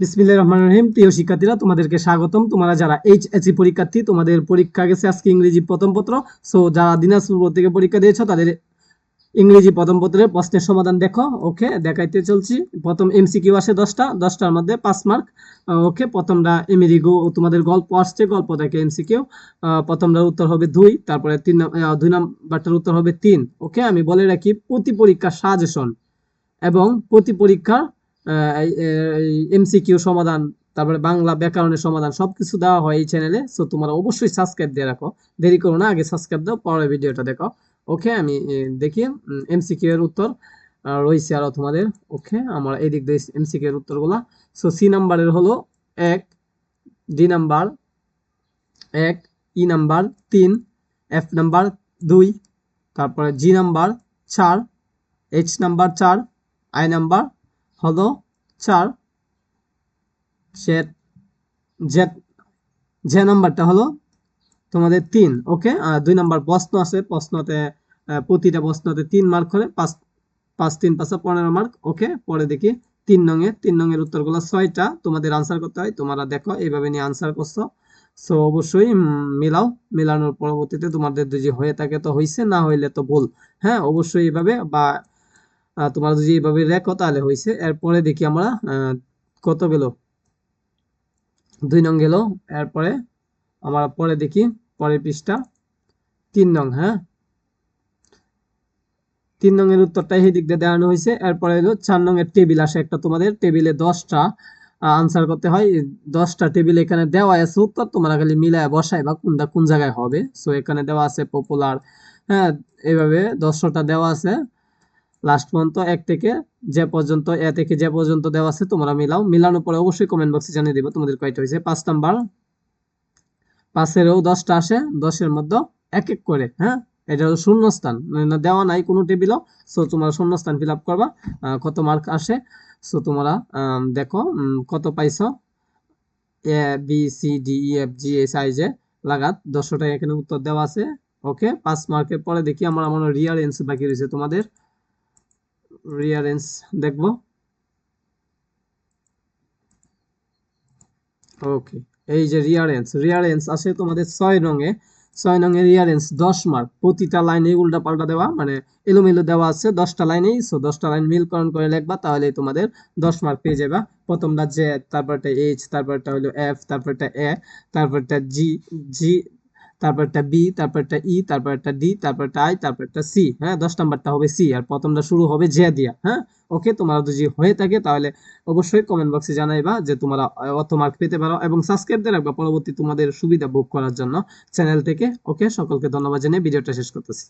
বিসমিল্লাহির রহমানির রহিম। প্রিয় শিক্ষার্থীরা, তোমাদেরকে স্বাগতম। তোমরা যারা এইচ এইচএসসি পরীক্ষার্থী, তোমাদের পরীক্ষা গেছে আজকে ইংরেজি প্রথম পত্র। সো যারা দিনাজপুর থেকে পরীক্ষা দিয়েছ, তাদের ইংরেজি প্রথম পত্রের প্রশ্নের সমাধান দেখো। ওকে দেখাইতে চলছি। প্রথম এমসিকিউ আসে দশটা, দশটার মধ্যে পাঁচ মার্ক। ওকে প্রথমটা এমেরিগো তোমাদের গল্প আসছে, গল্প দেখে এমসিকিউ প্রথমটার উত্তর হবে দুই, তারপরে তিন দুই নাম্বারটার উত্তর হবে তিন। ওকে আমি বলে রাখি, প্রতি পরীক্ষার সাজেশন এবং প্রতি পরীক্ষার এমসিকিউ সমাধান, তারপরে বাংলা ব্যাকরণের সমাধান সব কিছু দেওয়া হয় এই চ্যানেলে সো তোমরা অবশ্যই সাবস্ক্রাইব দিয়ে রাখো। দেরি করো না, আগে সাবস্ক্রাইব দাও, পরের ভিডিওটা দেখো। ওকে আমি দেখি এমসিকিউ এর উত্তর রয়েছে আরও তোমাদের। ওকে আমার এদিক দিয়ে এমসিকিউ এর উত্তরগুলা। সো সি নাম্বারের হলো এক ডি নাম্বার এক ই নাম্বার তিন এফ নাম্বার দুই, তারপরে জি নাম্বার চার এইচ নাম্বার চার আই নাম্বার হলো চার যে নাম্বারটা হলো তোমাদের তিন, ওকে? আর দুই নাম্বার প্রশ্ন আছে, প্রশ্নতে প্রতিটা প্রশ্নতে তিন মার্ক করে পাঁচ পাঁচ তিন, পাঁচে পনেরো মার্ক ওকে? পরে দেখি তিন নঙে তিন নঙের উত্তরগুলো ছয়টা, তোমাদের আনসার করতে হয়, তোমরা দেখো, এইভাবে নিয়ে আনসার করছ। সো অবশ্যই মিলাও, মিলানোর পরবর্তীতে তোমাদের যদি হয়ে থাকে তো হয়েছে না হইলে তো ভুল। হ্যাঁ অবশ্যই এইভাবে বা তোমরা যদি এইভাবে রেখো তাহলে হয়েছে এরপরে দেখি আমরা কত গেল? দুই নং গেল। এরপরে আমরা পরে দেখি, পরের পৃষ্ঠা, তিন নং হ্যাঁ? তিন নং এর উত্তরটা এই দিক দিয়ে দেওয়ানো হয়েছে এরপরে হলো চার নং এর টেবিল আসে একটা তোমাদের। টেবিলে দশটা আনসার করতে হয়। দশটা টেবিল এখানে দেওয়া আছে উত্তর। তোমরা খালি মিলায় বসাই বা কোনটা কোন জায়গায় হবে। সো এখানে দেওয়া আছে পপুলার হ্যাঁ? এইভাবে দশটা দেওয়া আছে। লাস্ট পর্যন্ত এক থেকে যে পর্যন্ত, এ থেকে যে পর্যন্ত দেওয়া আছে, তোমরা মিলাও। মিলানোর পরে অবশ্যই কমেন্ট বক্সে জানিয়ে দিব তোমাদের কয়টা হয়েছে। পাঁচ নাম্বার। পাঁচেরও দশটা আসে, দশের মধ্যে এক এক করে হ্যাঁ? এটা হলো শূন্যস্থান। মানে দেওয়া নাই কোনো টেবিলও সো তোমরা শূন্যস্থান ফিল আপ করবা কত মার্ক আসে। সো তোমরা দেখো কত পাইছো? A B C D E F G S I J লাগাত। দশটা এখানে উত্তর দেওয়া আছে। ওকে পাঁচ মার্কের পরে দেখি, আমার আমার রিয়ারেন্স বাকি রয়েছে তোমাদের। রিয়ারেন্স দেখব। ওকে এই যে রিয়ারেন্স রিয়ারেন্স আছে তোমাদের ছয় রঙে। ছয় রঙের রিয়ারেন্স দশ মার্ক প্রতিটা লাইনে উল্টা পাল্টা দেওয়া মানে এলোমেলো দেওয়া আছে দশটা লাইনেই সো দশটা লাইন মিলকরণ করে লিখবা তাহলে তোমাদের দশ মার্ক পেয়ে যাবা। প্রথমটা জে তারপরটা এইচ তারপরটা হলো এফ তারপরটা এ তারপরটা জি জি তারপরটা বি, তারপরটা ই, তারপরটা ডি, তারপরটা আই, তারপরটা সি হ্যাঁ? দশ নাম্বারটা হবে সি, আর প্রথমটা শুরু হবে জে দিয়া হ্যাঁ? ওকে, তোমরা যদি হয়ে থাকে তাহলে অবশ্যই কমেন্ট বক্সে জানাইবা যে তোমরা অত মার্ক পেতে পারো এবং সাবস্ক্রাইব দিয়ে রাখবা পরবর্তী তোমাদের সুবিধা বুক করার জন্য চ্যানেল থেকে। ওকে, সকলকে ধন্যবাদ জানিয়ে ভিডিওটা শেষ করতেছি।